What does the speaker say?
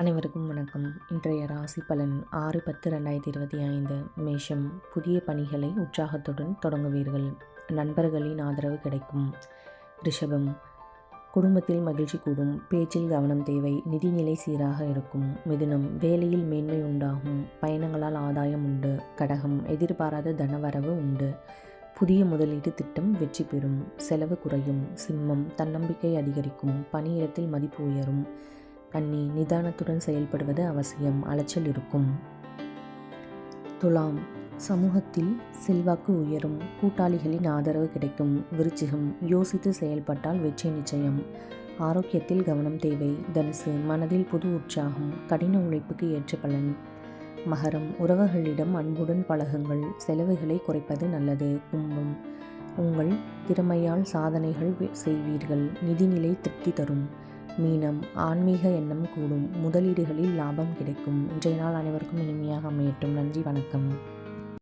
அனைவருக்கும் வணக்கம். இன்றைய ராசி பலன் ஆறு பத்து ரெண்டாயிரத்தி இருபத்தி ஐந்து. மேஷம் புதிய பணிகளை உற்சாகத்துடன் தொடங்குவீர்கள். நண்பர்களின் ஆதரவு கிடைக்கும். ரிஷபம் குடும்பத்தில் மகிழ்ச்சி கூடும். பேச்சில் கவனம் தேவை. நிதிநிலை சீராக இருக்கும். மிதுனம் வேலையில் மேன்மை உண்டாகும். பயணங்களால் ஆதாயம் உண்டு. கடகம் எதிர்பாராத தனவரவு உண்டு. புதிய முதலீடு திட்டம் வெற்றி பெறும். செலவு குறையும். சிம்மம் தன்னம்பிக்கை அதிகரிக்கும். பணியிடத்தில் மதிப்பு உயரும். கன்னி நிதானத்துடன் செயல்படுவது அவசியம். அலைச்சல் இருக்கும். துலாம். சமூகத்தில் செல்வாக்கு உயரும். கூட்டாளிகளின் ஆதரவு கிடைக்கும். விருச்சிகம். யோசித்து செயல்பட்டால் வெற்றி நிச்சயம். ஆரோக்கியத்தில் கவனம் தேவை. தனுசு. மனதில் புது உற்சாகம். கடின உழைப்புக்கு ஏற்ற பலன். மகரம். உறவுகளிடம் அன்புடன் பழகுங்கள். செலவுகளை குறைப்பது நல்லது. கும்பம். உங்கள் திறமையால் சாதனைகள் செய்வீர்கள். நிதிநிலை திருப்தி தரும். மீனம் ஆன்மீக எண்ணம் கூடும். முதலீடுகளில் லாபம் கிடைக்கும். இன்றைய நாள் அனைவருக்கும் இனிமையாக அமையட்டும். நன்றி வணக்கம்.